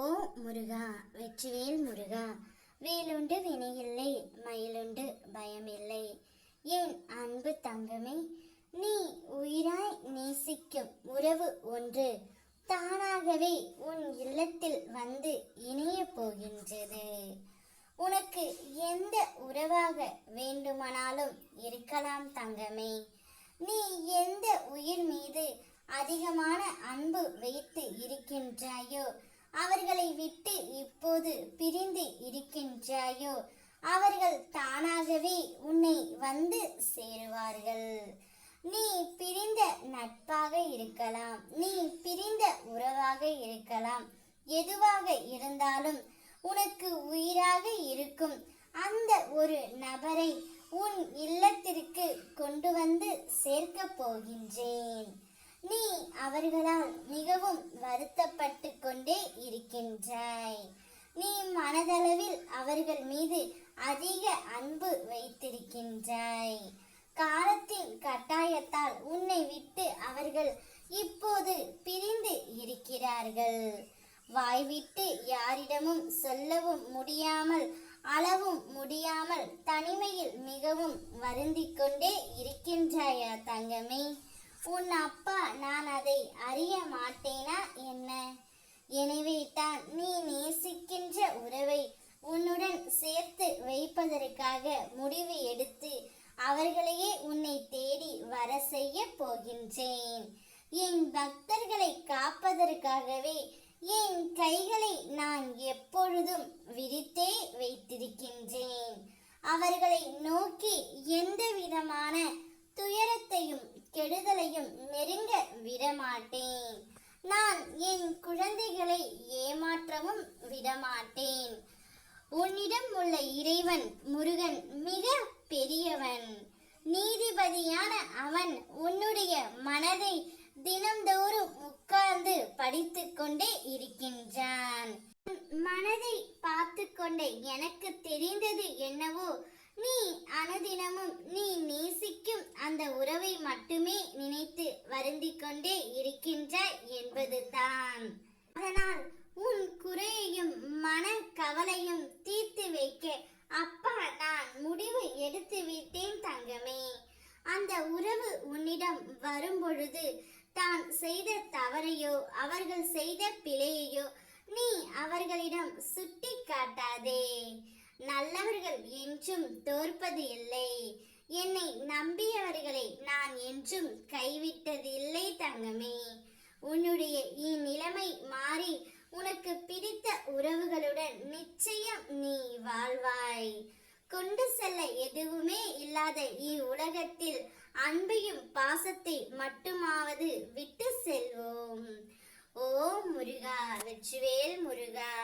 ஓ முருகா வெற்றிவேல் முருகா வேலுண்டு வினையில்லை மயிலுண்டு பயமில்லை. என் அன்பு தங்கமே நீ உயிராய் நேசிக்கும் உறவு ஒன்று தானாகவே உன் இல்லத்தில் வந்து இணைய போகின்றது. உனக்கு எந்த உறவாக வேண்டுமானாலும் இருக்கலாம் தங்கமே. நீ எந்த உயிர் மீது அதிகமான அன்பு வைத்து இருக்கின்றாயோ அவர்களை விட்டு இப்போது பிரிந்து இருக்கின்றாயோ? அவர்கள் தானாகவே உன்னை வந்து சேருவார்கள். நீ பிரிந்த நட்பாக இருக்கலாம். நீ பிரிந்த உறவாக இருக்கலாம். எதுவாக இருந்தாலும் உனக்கு உயிராக இருக்கும். அந்த ஒரு நபரை உன் இல்லத்திற்கு கொண்டு வந்து சேர்க்கப் போகின்றேன். நீ அவர்களால் மிகவும் வருத்தப்பட்டு கொண்டே இருக்கின்றாய். நீ மனதளவில் அவர்கள் மீது அதிக அன்பு வைத்திருக்கின்றாய். காலத்தின் கட்டாயத்தால் உன்னை விட்டு அவர்கள் இப்போது பிரிந்து இருக்கிறார்கள். வாய்விட்டு யாரிடமும் சொல்லவும் முடியாமல் அளவும் முடியாமல் தனிமையில் மிகவும் வருந்திக் கொண்டே இருக்கின்றாயா தங்கமே? உன் அப்பா நான் அதை அறிய மாட்டேனா என்ன? எனவே தான் நீ நேசிக்கின்ற உறவை உன்னுடன் சேர்த்து வைப்பதற்காக முடிவு எடுத்து அவர்களையே உன்னை தேடி வர செய்ய போகின்றேன். என் பக்தர்களை காப்பதற்காகவே என் கைகளை நான் எப்பொழுதும் விரித்தே வைத்திருக்கின்றேன். அவர்களை நோக்கி எந்த விதமான துயரத்தையும் கெடுதலையும் நெருங்க விடமாட்டேன். நான் என் குழந்தைகளை ஏமாற்றவும் விடமாட்டேன். உன்னிடம் உள்ள இறைவன் முருகன் மிக பெரியவன். நீதிபதியான அவன் உன்னுடைய மனதை தினம்தோறும் உட்கார்ந்து படித்து கொண்டே இருக்கின்றான் மனதை பார்த்து கொண்டே எனக்கு தெரிந்தது என்னவோ நீ அனுதினமும் நீ நீ அந்த உறவை மட்டுமே நினைத்து வருந்திக் கொண்டே இருக்கின்றாய் என்பதுதான். அதனால் உன் குறையையும் மன கவலையும் தீர்த்து வைக்க அப்பா நான் முடிவு எடுத்து விட்டேன் தங்கமே. அந்த உறவு உன்னிடம் வரும்பொழுது தான் செய்த தவறையோ அவர்கள் செய்த பிழையையோ நீ அவர்களிடம் சுட்டி காட்டாதே நல்லவர்கள் என்றும் தோற்பது இல்லை. என்னை நம்பியவர்களை நான் என்றும் கைவிட்டது இல்லை தங்கமே. உன்னுடைய இந்நிலைமை மாறி உனக்கு பிடித்த உறவுகளுடன் நிச்சயம் நீ வாழ்வாய். கொண்டு செல்ல எதுவுமே இல்லாத இவ்வுலகத்தில் அன்பையும் பாசத்தை மட்டுமாவது விட்டு செல்வோம். ஓ முருகா வெற்றிவேல் முருகா.